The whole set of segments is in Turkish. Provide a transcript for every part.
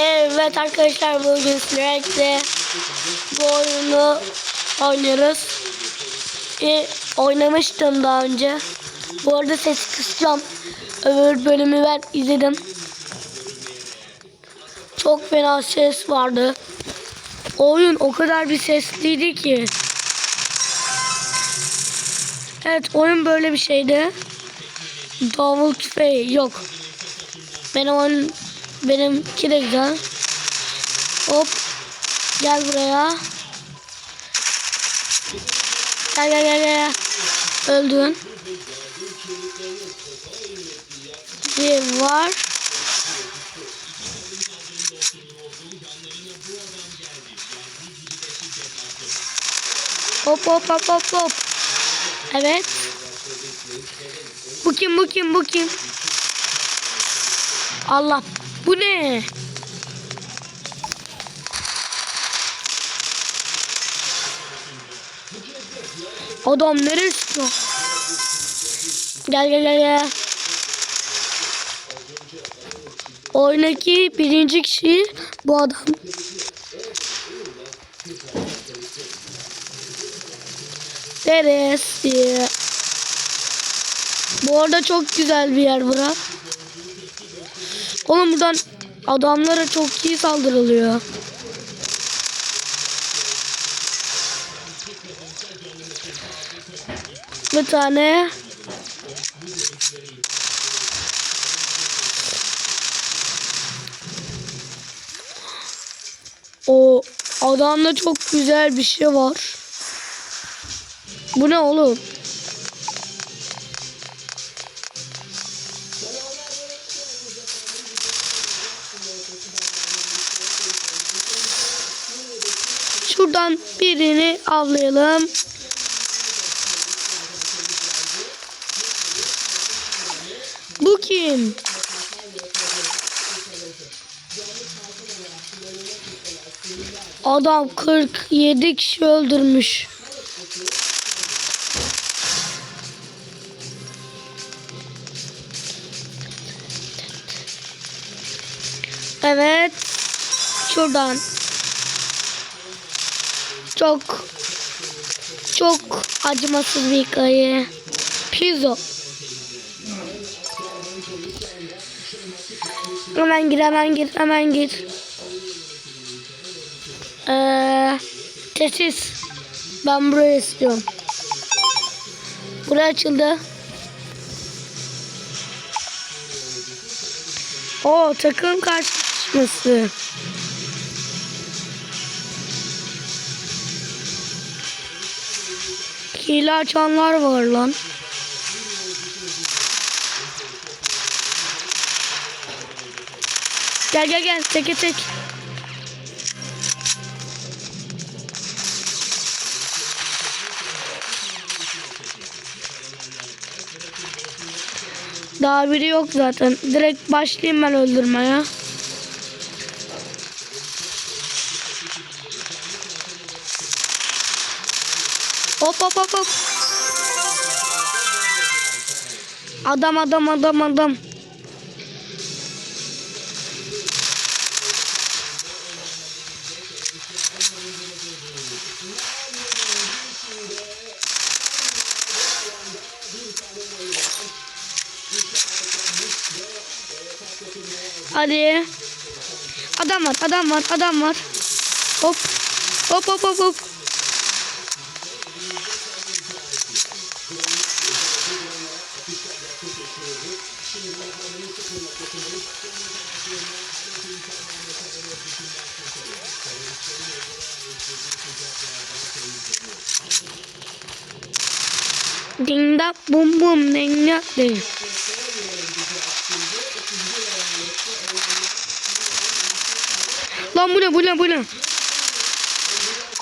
Evet arkadaşlar bugün sürekli bu oyunu oynuyoruz. E, oynamıştım daha önce. Bu arada ses kısacağım. Öbür bölümü ben izledim. Çok fena ses vardı. Oyun o kadar bir sesliydi ki. Evet oyun böyle bir şeydi. Davul tüfeği yok. Benim oyun benimki de güzel. Hop. Gel buraya. Gel gel gel gel. Öldün. Bir var. Hop hop hop hop hop. Evet. Bu kim bu kim bu kim? Allah bu ne? Adam nereye çıkıyor? Gel gel gel gel. Oyundaki birinci kişi bu adam. Neresi? Bu arada çok güzel bir yer bura. Oğlum buradan adamlara çok iyi saldırılıyor. Bir tane O adamda çok güzel bir şey var. Bu ne oğlum? Şuradan birini avlayalım. Bu kim? Adam 47 kişi öldürmüş. Evet. Şuradan. Çok çok acımasız bir hikaye. Pizzo. Hemen gir hemen gir hemen gir. Ee, tesis. Ben burayı istiyorum. Burası açıldı. O takım karşılaşması. Hile açanlar var lan. Gel gel gel teke tek. Daha biri yok zaten. Direkt başlayayım ben öldürmeye. Hop hop hop. Adam adam adam adam. Hadi. Adam var, adam var, adam var. Hop. Hop hop hop hop. Ding da bum bum ding da ding. Lan bu ne bu ne bu ne?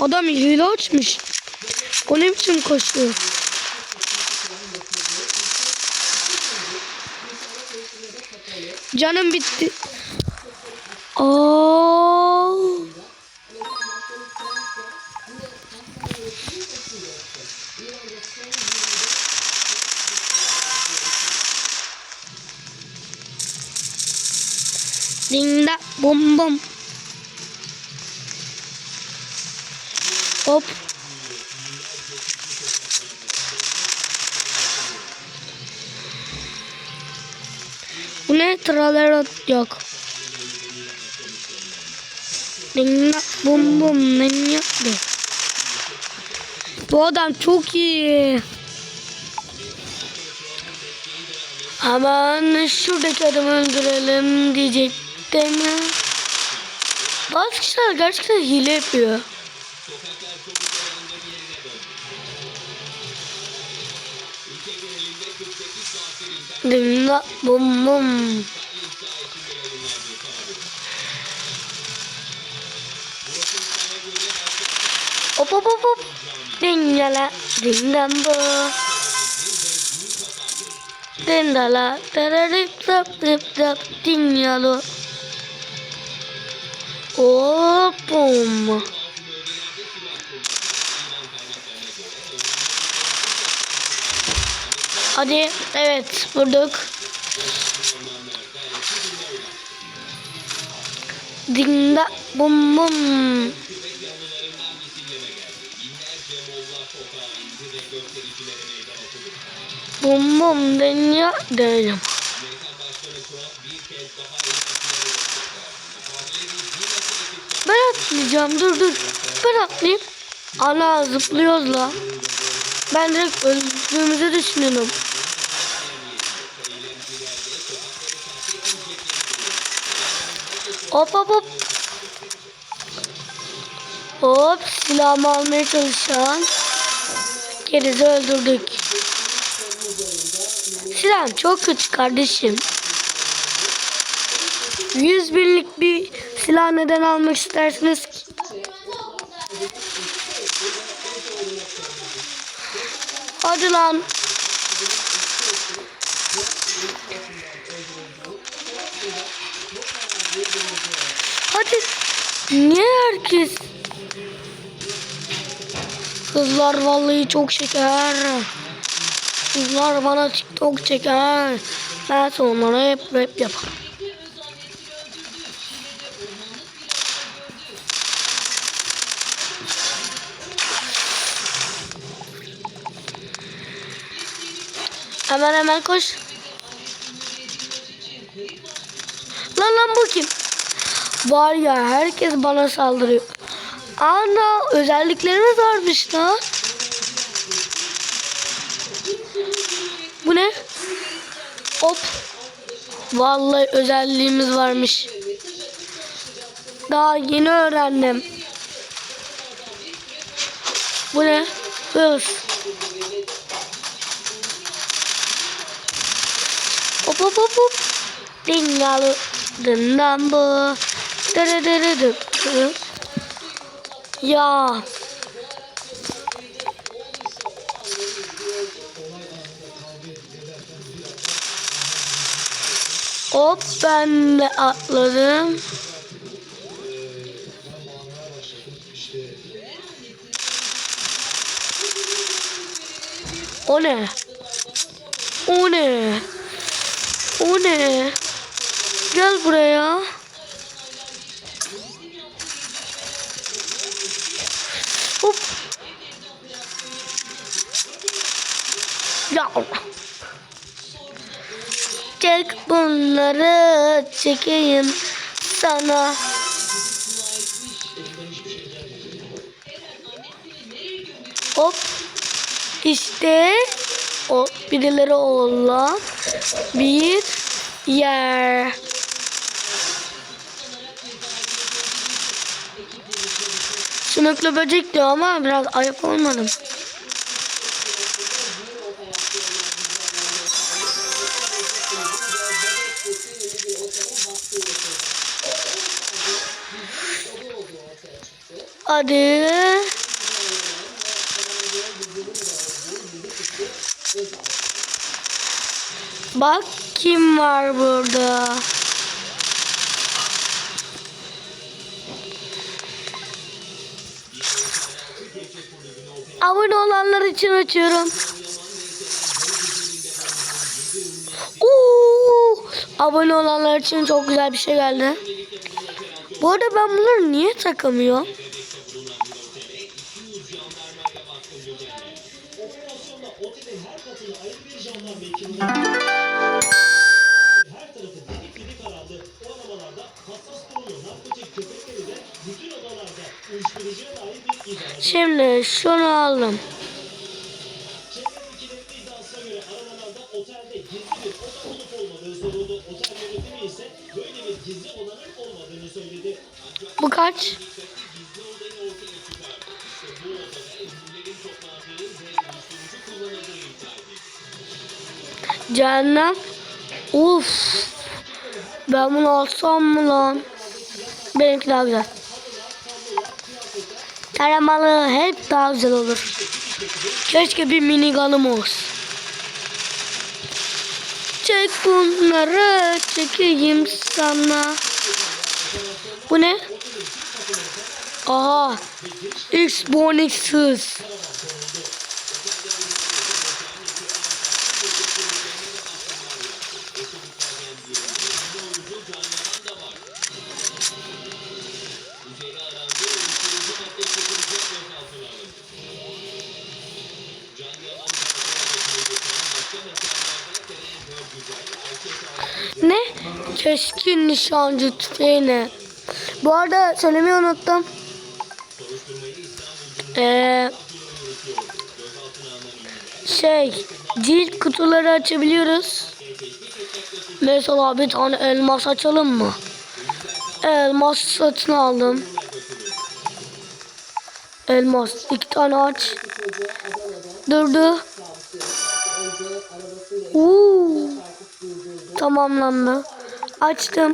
Adam hile açmış. O ne biçim koşuyor? Canım bitti. Aa. Bum. Hop. Bu ne? Tralerot yok. Dinle bum bum. Dinle. Bu adam çok iyi. Aman şuradaki adamı öldürelim diyecektim. Bazı kişiler gerçekten hile yapıyor. Dinle bum bum. Hop hop hop hop. Dinle bu. Dindala, dararip zap zip zap, dinyalı. Hopum. Hadi, evet, vurduk. Dinda, bum bum. Bum bum dünya değilim. Ben atlayacağım dur dur. Ben atlayayım. Ana zıplıyoruz la. Ben direkt öldüğümüzü düşünüyorum. Hop hop hop. Hop silahımı almaya çalışan. Gerizi öldürdük. Silahım çok kötü kardeşim. 100 binlik bir silah neden almak istersiniz Hadi lan. Hadi. Niye herkes? Kızlar vallahi çok şeker. Kızlar bana TikTok çeker. Ben sonra hep rap yaparım. Hemen hemen koş. Lan lan bu kim? Var ya herkes bana saldırıyor. Ana özelliklerimiz varmış lan. Bu ne? Hop. Vallahi özelliğimiz varmış. Daha yeni öğrendim. Bu ne? Hız. Hop. Dingalı. Dından bu. Dırı dırı dırı. Ya. Hop ben de atladım. O ne? O ne? Gel buraya. Hop. Ya. Çek bunları çekeyim sana. Hop. İşte o birileri olan bir yer. Sümüklü böcek diyor ama biraz ayıp olmadım. Hadi. Bak kim var burada. Abone olanlar için açıyorum. Oo, abone olanlar için çok güzel bir şey geldi. Bu arada ben bunları niye takamıyorum? Şimdi şunu aldım. Bu kaç? Cehennem. Uf. Ben bunu alsam mı lan? Benimki daha güzel. Taramalı hep daha güzel olur. Keşke bir minigunum olsun. Çek bunları çekeyim sana. Bu ne? Aha. X-Bonix hız. Keskin nişancı tüfeğine. Bu arada söylemeyi unuttum. Ee, şey, cilt kutuları açabiliyoruz. Mesela bir tane elmas açalım mı? Elmas satın aldım. Elmas iki tane aç. Durdu. Uuu. Tamamlandı. Açtım.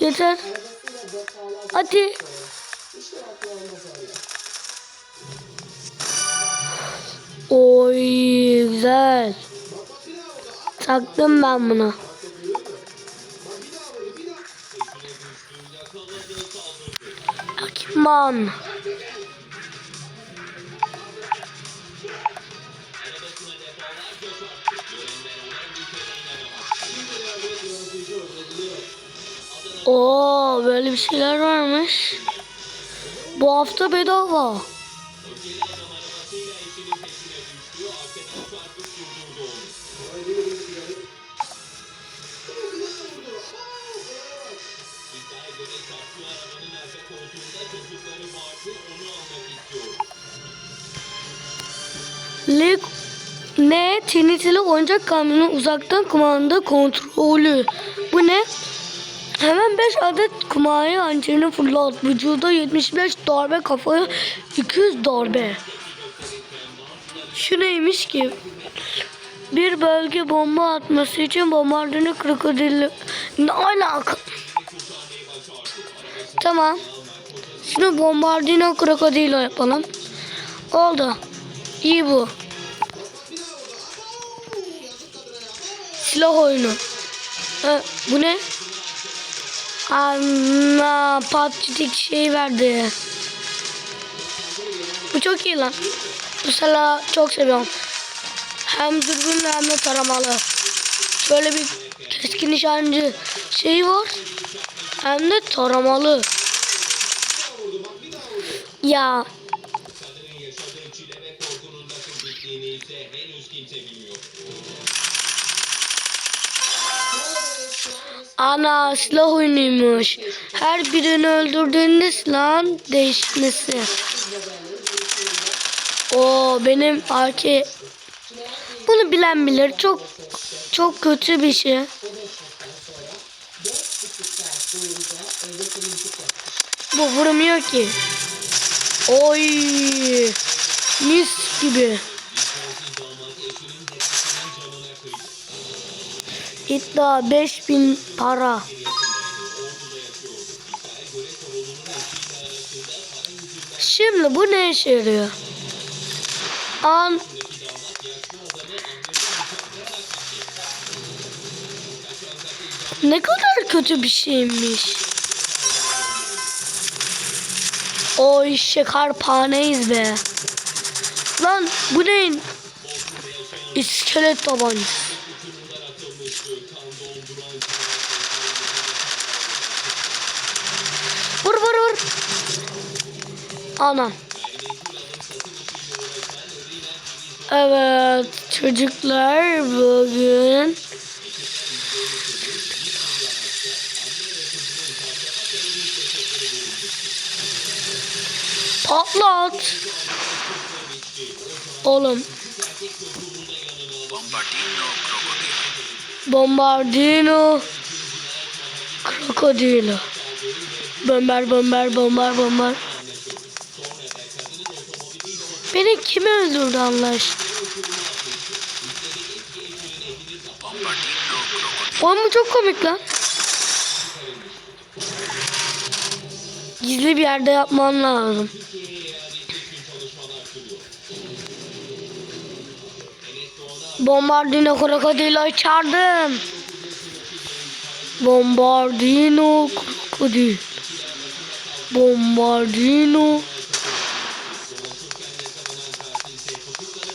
Yeter. Hadi. Oy güzel. Taktım ben bunu. Akman. Oo böyle bir şeyler varmış. Bu hafta bedava. Leg ne? Tinitili oyuncak kamyonu uzaktan kumanda kontrolü. Bu ne? Hemen 5 adet kumayı hançerini fırlat. Vücuda 75 darbe kafaya 200 darbe. Şu neymiş ki? Bir bölge bomba atması için bombardımanı krokodili... Ne alaka? Tamam. Şunu bombardino krokodilo yapalım. Oldu. İyi bu. Silah oyunu. Ha, bu ne? Ana patlıcık şey verdi. Bu çok iyi lan. Bu silahı çok seviyorum. Hem dürbün hem de taramalı. Şöyle bir keskin nişancı şeyi var. Hem de taramalı. Ya Ana silah oyunuymuş. Her birini öldürdüğünde silahın değişmesi. O benim AK. Bunu bilen bilir. Çok çok kötü bir şey. Bu vurmuyor ki. Oy. Mis gibi. İddia 5000 para. Şimdi bu ne işe yarıyor? An Ne kadar kötü bir şeymiş. Oy şekerpaneyiz be. Lan bu neyin? İskelet tabancası. Vur vur vur. Anam. Evet çocuklar bugün Patlat. Oğlum Bombardino. Krokodilo Bomber bomber bomber bomber Beni kim öldürdü Allah aşkına? Oğlum bu çok komik lan. Gizli bir yerde yapman lazım. Bombardino krokodilo çağırdım. Bombardino krokodil. Bombardino.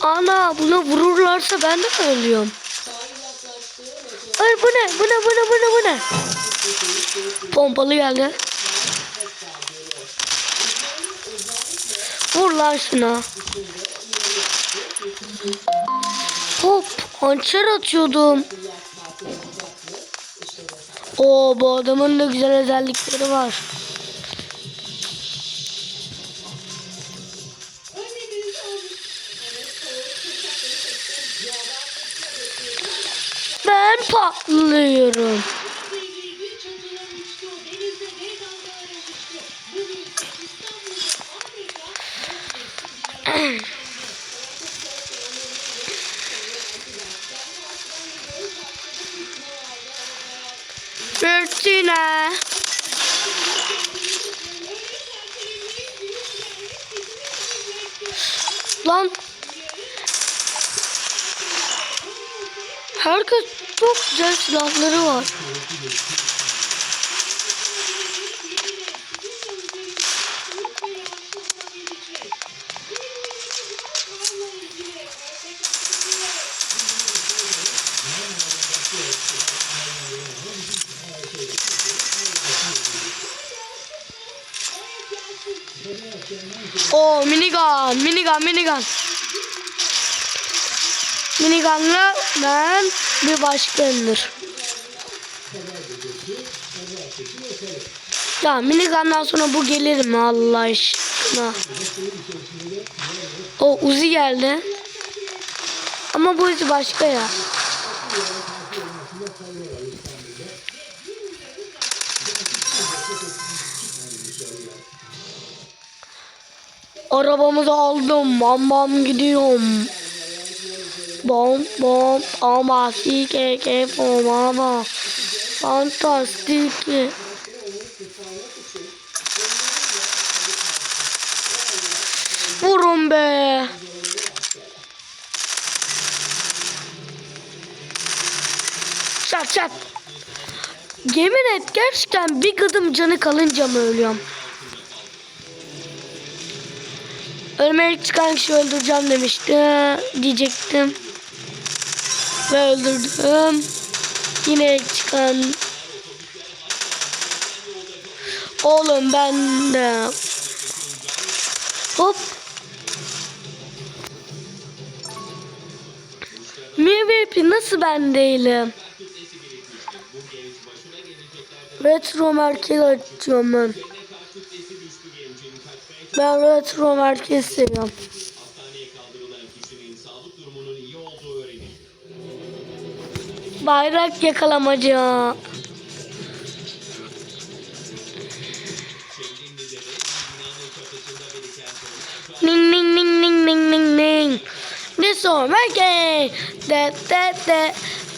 Ana buna vururlarsa ben de mi ölüyorum? Ay bu ne? Bu ne? Bu ne? Bu ne? Bu ne? Pompalı geldi. Vur lan şuna. Hop. Hançer atıyordum. Oo bu adamın da güzel özellikleri var. Ben patlıyorum. Fırtına. Lan. Herkes çok güzel silahları var. O minigun, minigun, minigun. Minigun'la ben bir başkandır. Ya minigun'dan sonra bu gelir mi Allah aşkına? O Uzi geldi. Ama bu Uzi başka ya. Arabamızı aldım. Bam bam gidiyorum. Bom bom ama sike ke ama fantastik. Vurun be. Çat çat. Yemin et gerçekten bir gıdım canı kalınca mı ölüyorum? Ölmeyi çıkan kişi öldüreceğim demişti. Diyecektim. Ve öldürdüm. Yine çıkan. Oğlum ben de. Hop. MVP nasıl ben değilim? Retro merkez açıyorum ben. Ben retro merkez seviyorum. Bayrak ning ning ning ning ning ning. This one merkez. Da da da.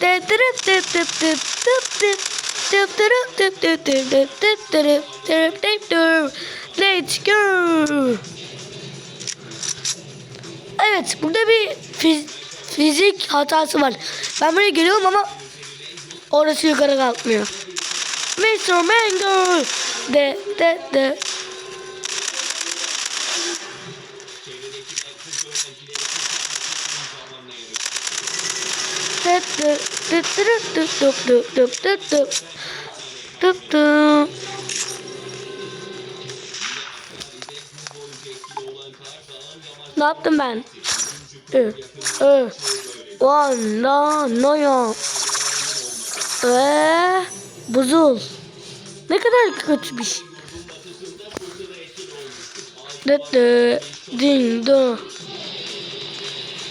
Da da da da da da da da. Let's go. Evet burada bir fiz- fizik hatası var. Ben buraya geliyorum ama Orası yukarı kalkmıyor. Mr. Mango de de de ne yaptım ben? Ee, e, one, no, no, no. Ve buzul. Ne kadar kötüymüş. Dıt dı, ding do.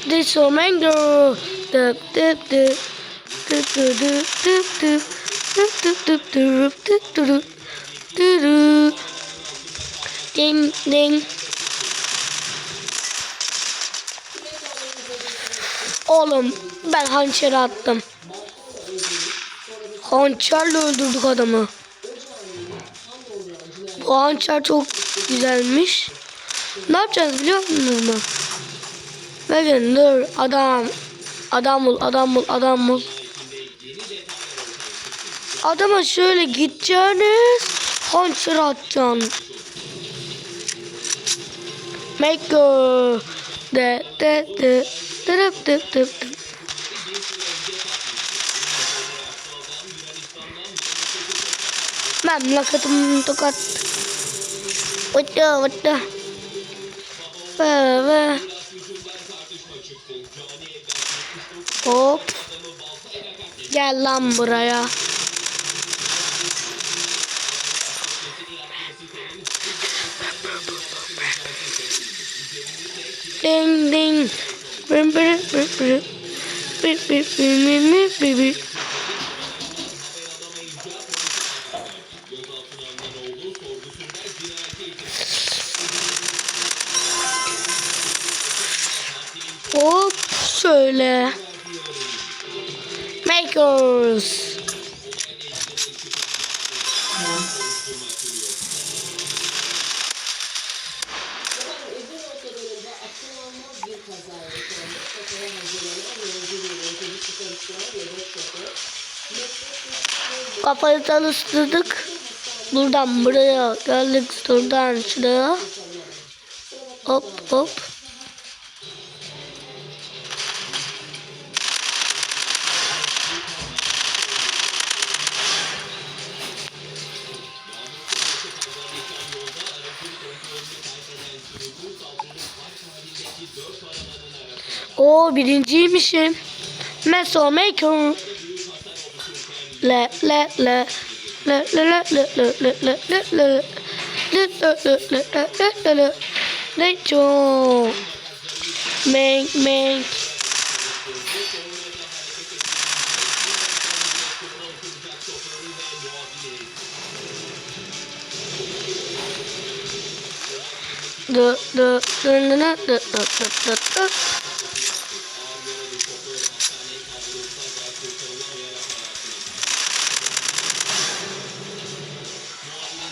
This so mango. Dıp dıp dıp. Dıp dıp dıp dıp dıp. Dıp dıp dıp dıp dıp dıp. Ding ding. Oğlum ben hançeri attım. Hançerle öldürdük adamı. Bu hançer çok güzelmiş. Ne yapacağız biliyor musunuz mu? Bakın dur adam. Adam bul adam bul adam bul. Adama şöyle gideceğiniz hançer atacaksın. Make go. De de de. Dırıp dıp dıp dıp. Tokat. Vıttı vıttı. Ve ve. Hop. Gel lan buraya. Ding ding. Bim bim bim bim. Bim bim bim bim bim bim. Kafayı tanıştırdık. Buradan buraya geldik. Şuradan şuraya. Hop hop. O birinciymişim. Meso Maker. Le le le. Le le le le le le le le le. Lecho. Make make. The the the the the the the the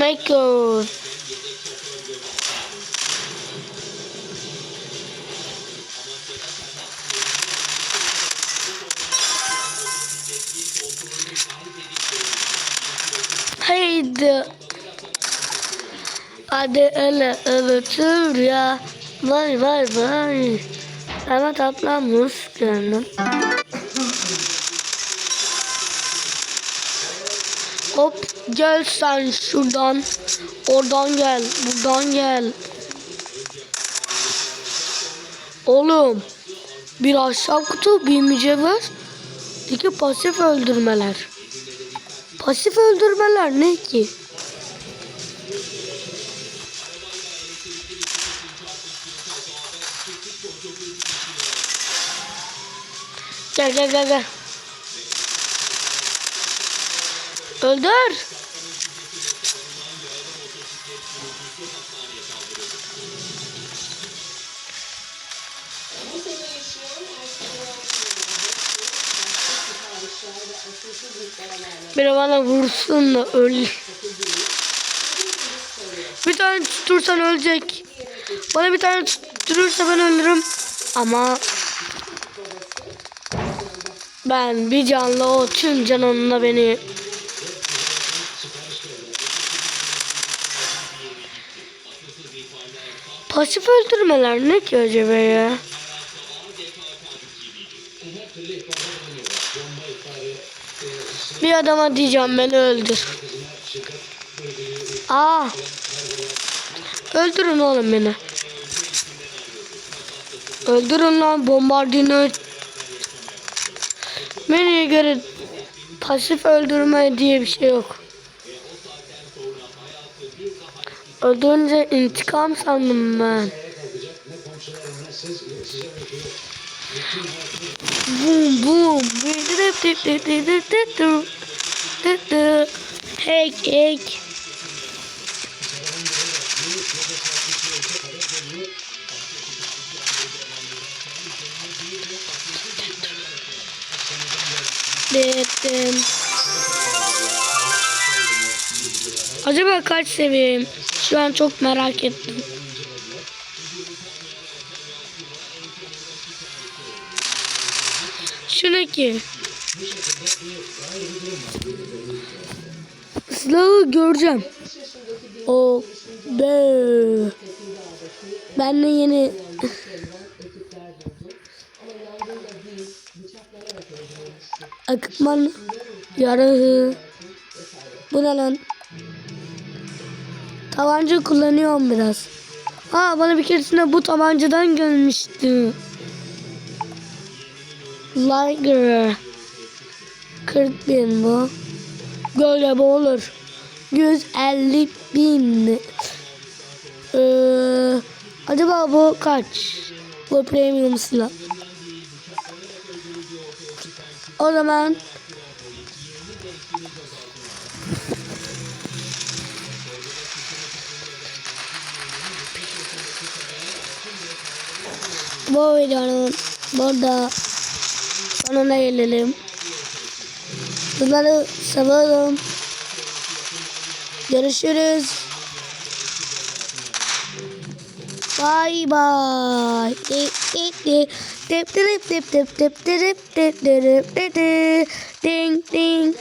my. Haydi. Hadi ele öbütür ya. Vay vay vay. Ama tatlanmış canım. Gel sen şuradan. Oradan gel. Buradan gel. Oğlum. Bir ahşap kutu, bir mücevher. İki pasif öldürmeler. Pasif öldürmeler ne ki? Gel gel gel gel. Öldür. Biri bana vursun da öl. Bir tane tutursan ölecek. Bana bir tane tutturursa ben ölürüm. Ama ben bir canlı o tüm canonla beni Pasif öldürmeler ne ki acaba ya? Bir adama diyeceğim beni öldür. Aa. Öldürün oğlum beni. Öldürün lan bombardino. Menüye göre pasif öldürme diye bir şey yok. Öldürünce intikam sandım ben. Boom boom. Hack hack. Dedim. Acaba kaç seviyeyim? Şu an çok merak ettim. Şunu ki. Silahı göreceğim. O be. Ben de yeni Akıtman yarığı. Bu ne lan? Tabanca kullanıyorum biraz. Aa bana bir keresinde bu tabancadan gelmişti. Liger. 40 bin bu. Böyle bu olur. 150 bin. Ee, acaba bu kaç? Bu premium silah. O zaman bu videonun burada sonuna gelelim. Bunları seviyorum. Görüşürüz. Bye bye. Dip dip dip dip dip dip dip dip dip dip dip dip ding ding.